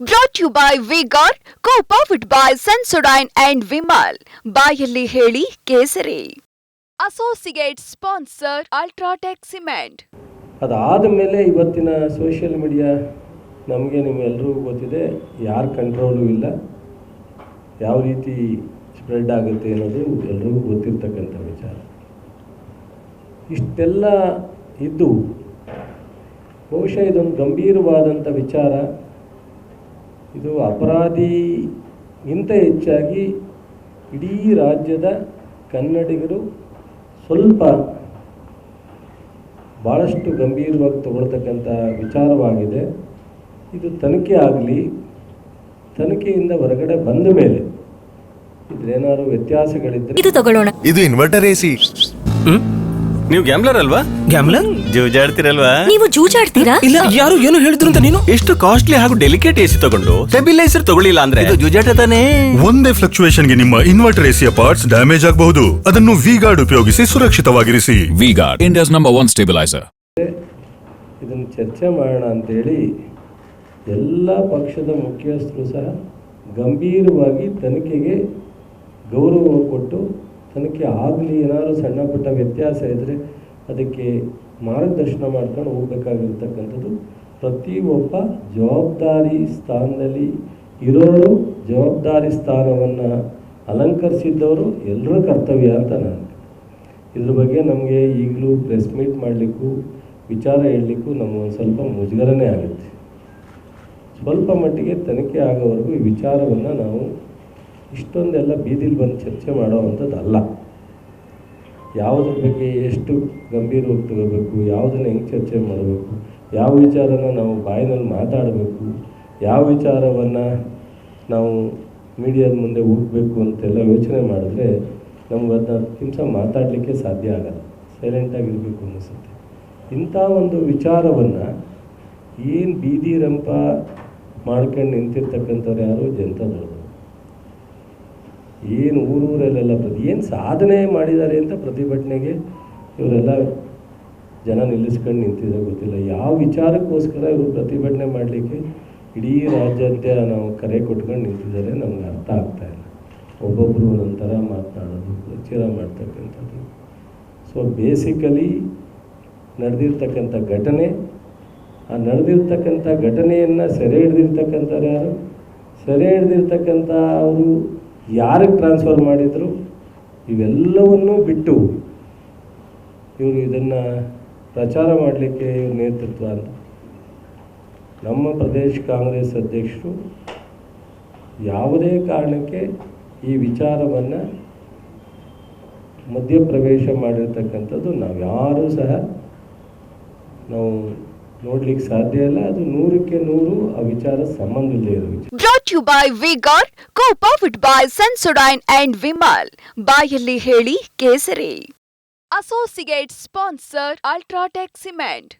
Brought you by Vigor co powered by Sensodyne and Vimal ಬಾಯಲ್ಲಿ ಹೇಳಿ ಕೇಸರಿ. Associate sponsor UltraTech cement ಅದಾದ ಮೇಲೆ ಇವತ್ತಿನ ಸೋಷಿಯಲ್ ಮೀಡಿಯಾ ನಮಗೆ ನಿಮ್ಮೆಲ್ಲರಿಗೂ ಗೊತ್ತಿದೆ, ಯಾರ ಕಂಟ್ರೋಲು ಇಲ್ಲ, ಯಾವ ರೀತಿ ಸ್ಪ್ರೆಡ್ ಆಗುತ್ತೆ ಅನ್ನೋದು ಎಲ್ರಿಗೂ ಗೊತ್ತಿರ್ತಕ್ಕಂಥ ವಿಚಾರ. ಇಷ್ಟೆಲ್ಲ ಇದ್ದು, ಬಹುಶಃ ಇದೊಂದು ಗಂಭೀರವಾದಂಥ ವಿಚಾರ. ಇದು ಅಪರಾಧಿಗಿಂತ ಹೆಚ್ಚಾಗಿ ಇಡೀ ರಾಜ್ಯದ ಕನ್ನಡಿಗರು ಸ್ವಲ್ಪ ಭಾಳಷ್ಟು ಗಂಭೀರವಾಗಿ ತಗೊಳ್ತಕ್ಕಂಥ ವಿಚಾರವಾಗಿದೆ. ಇದು ತನಿಖೆ ಆಗಲಿ ತನಿಖೆಯಿಂದ ಹೊರಗಡೆ ಬಂದ ಮೇಲೆ ಇದ್ರೇನಾದ್ರು ವ್ಯತ್ಯಾಸಗಳಿದ್ದರೆ ಇದು ತಗೊಳ್ಳೋಣ. ಇದು ಇನ್ವರ್ಟರ್ ಎಸಿ? ನೀವು ಗ್ಯಾಮ್ಲರ್ ಅಲ್ವಾ? ಗ್ಯಾಮ್ಲರ್ ಜೂಜಾಡ್ತಿರಲ್ವಾ? ನೀವು ಜೂಜಾಡ್ತೀರಾ? ಇಲ್ಲ ಯಾರು ಏನು ಹೇಳಿದ್ರು ಅಂತ ನೀನು? ಎಷ್ಟು ಕಾಸ್ಟ್ಲಿ ಹಾಗೂ ಡೆಲಿಕೇಟ್ ಎಸಿ ತಗೊಂಡು ಸ್ಟೆಬಿಲೈಸರ್ ತಗೊಳ್ಳಿಲ್ಲ ಅಂದ್ರೆ? ಇದು ಜೂಜಾಟ ತಾನೇ. ಒಂದೇ ಫ್ಲಕ್ಚುಯೇಷನ್ಗೆ ನಿಮ್ಮ ಇನ್ವರ್ಟರ್ ಎಸಿಯ ಪಾರ್ಟ್ಸ್ ಡ್ಯಾಮೇಜ್ ಆಗಬಹುದು. ಅದನ್ನು ವಿ ಗಾರ್ಡ್ ಉಪಯೋಗಿಸಿ ಸುರಕ್ಷಿತವಾಗಿರಿಸಿ. V-Guard, India's number one stabilizer. ಇದನ್ನು ಚರ್ಚೆ ಮಾಡೋಣ ಅಂತೇಳಿ ಎಲ್ಲ ಪಕ್ಷದ ಮುಖ್ಯಸ್ಥರು ಸಹ ಗಂಭೀರವಾಗಿ ತನಿಖೆಗೆ ಗೌರವ ಕೊಟ್ಟು ತನಿಖೆ ಆಗಲಿ, ಏನಾದರೂ ಸಣ್ಣ ಪುಟ್ಟ ವ್ಯತ್ಯಾಸ ಇದ್ದರೆ ಅದಕ್ಕೆ ಮಾರ್ಗದರ್ಶನ ಮಾಡ್ಕೊಂಡು ಹೋಗ್ಬೇಕಾಗಿರ್ತಕ್ಕಂಥದ್ದು. ಪ್ರತಿಯೊಬ್ಬ ಜವಾಬ್ದಾರಿ ಸ್ಥಾನದಲ್ಲಿ ಇರೋರು ಜವಾಬ್ದಾರಿ ಸ್ಥಾನವನ್ನು ಅಲಂಕರಿಸಿದ್ದವರು ಎಲ್ಲರ ಕರ್ತವ್ಯ ಅಂತ ನಾನು ಇದ್ರ ಬಗ್ಗೆ ನಮಗೆ ಈಗಲೂ ಪ್ರೆಸ್ ಮೀಟ್ ಮಾಡಲಿಕ್ಕೂ, ವಿಚಾರ ಹೇಳಲಿಕ್ಕೂ ನಮಗೊಂದು ಸ್ವಲ್ಪ ಮುಜುಗರನೇ ಆಗುತ್ತೆ. ಸ್ವಲ್ಪ ಮಟ್ಟಿಗೆ ತನಿಖೆ ಆಗೋವರೆಗೂ ಈ ವಿಚಾರವನ್ನು ನಾವು ಇಷ್ಟೊಂದೆಲ್ಲ ಬೀದಿಲಿ ಬಂದು ಚರ್ಚೆ ಮಾಡೋ ಅಂಥದ್ದು ಅಲ್ಲ ಯಾವುದ್ರ ಬಗ್ಗೆ ಎಷ್ಟು ಗಂಭೀರವಾಗಿ ತಗೋಬೇಕು, ಯಾವುದನ್ನು ಹೆಂಗೆ ಚರ್ಚೆ ಮಾಡಬೇಕು, ಯಾವ ವಿಚಾರನ ನಾವು ಬಾಯಿನಲ್ಲಿ ಮಾತಾಡಬೇಕು, ಯಾವ ವಿಚಾರವನ್ನು ನಾವು ಮೀಡಿಯಾದ ಮುಂದೆ ಹೋಗಬೇಕು ಅಂತೆಲ್ಲ ಯೋಚನೆ ಮಾಡಿದ್ರೆ ನಮ್ಗೆ ಹತ್ತು ಮಾತಾಡಲಿಕ್ಕೆ ಸಾಧ್ಯ ಆಗಲ್ಲ. ಸೈಲೆಂಟಾಗಿರಬೇಕು ಅನ್ನಿಸುತ್ತೆ. ಇಂಥ ಒಂದು ವಿಚಾರವನ್ನು ಏನು ಬೀದಿ ರಂಪ ಮಾಡ್ಕೊಂಡು ನಿಂತಿರ್ತಕ್ಕಂಥವ್ರು ಯಾರು? ಜನತಾದಳರು ಏನು ಊರೂರಲ್ಲೆಲ್ಲ ಪ್ರತಿ ಏನು ಸಾಧನೆ ಮಾಡಿದ್ದಾರೆ ಅಂತ ಪ್ರತಿಭಟನೆಗೆ ಇವರೆಲ್ಲ ಜನ ನಿಲ್ಲಿಸ್ಕೊಂಡು ನಿಂತಿದ್ದಾರೆ ಗೊತ್ತಿಲ್ಲ. ಯಾವ ವಿಚಾರಕ್ಕೋಸ್ಕರ ಇವರು ಪ್ರತಿಭಟನೆ ಮಾಡಲಿಕ್ಕೆ ಇಡೀ ರಾಜ್ಯಾದ್ಯ ನಾವು ಕರೆ ಕೊಟ್ಕೊಂಡು ನಿಂತಿದ್ದಾರೆ ನಮ್ಗೆ ಅರ್ಥ ಆಗ್ತಾ ಇಲ್ಲ. ಒಬ್ಬೊಬ್ಬರು ಒಂದೊಂಥರ ಮಾತನಾಡೋದು ಪ್ರಚಾರ ಮಾಡ್ತಕ್ಕಂಥದ್ದು. ಸೊ ಬೇಸಿಕಲಿ ನಡೆದಿರ್ತಕ್ಕಂಥ ಘಟನೆ, ಆ ನಡೆದಿರ್ತಕ್ಕಂಥ ಘಟನೆಯನ್ನು ಸೆರೆ ಹಿಡ್ದಿರ್ತಕ್ಕಂಥವ್ರು ಯಾರು? ಸೆರೆ ಹಿಡ್ದಿರ್ತಕ್ಕಂಥ ಅವರು ಯಾರಿಗೆ ಟ್ರಾನ್ಸ್ಫರ್ ಮಾಡಿದರು, ಇವೆಲ್ಲವನ್ನು ಬಿಟ್ಟು ಇವರು ಇದನ್ನು ಪ್ರಚಾರ ಮಾಡಲಿಕ್ಕೆ ಇವ್ರ ನೇತೃತ್ವ ಅಂತ. ನಮ್ಮ ಪ್ರದೇಶ ಕಾಂಗ್ರೆಸ್ ಅಧ್ಯಕ್ಷರು ಯಾವುದೇ ಕಾರಣಕ್ಕೆ ಈ ವಿಚಾರವನ್ನು ಮಧ್ಯಪ್ರವೇಶ ಮಾಡಿರ್ತಕ್ಕಂಥದ್ದು ನಾವು ಯಾರೂ ಸಹ ನಾವು ನೋಡ್ಲಿಕ್ಕೆ ಸಾಧ್ಯ ಇಲ್ಲ. ಅದು ನೂರಕ್ಕೆ ನೂರು ಆ ವಿಚಾರ ಸಂಬಂಧ ಇಲ್ಲದೆ ಇರೋ ವಿಚಾರ. Brought you by Vigor co powered by Sensodyne and Vimal ಬಾಯಲ್ಲಿ ಹೇಳಿ ಕೇಸರಿ. Associate sponsor UltraTech cement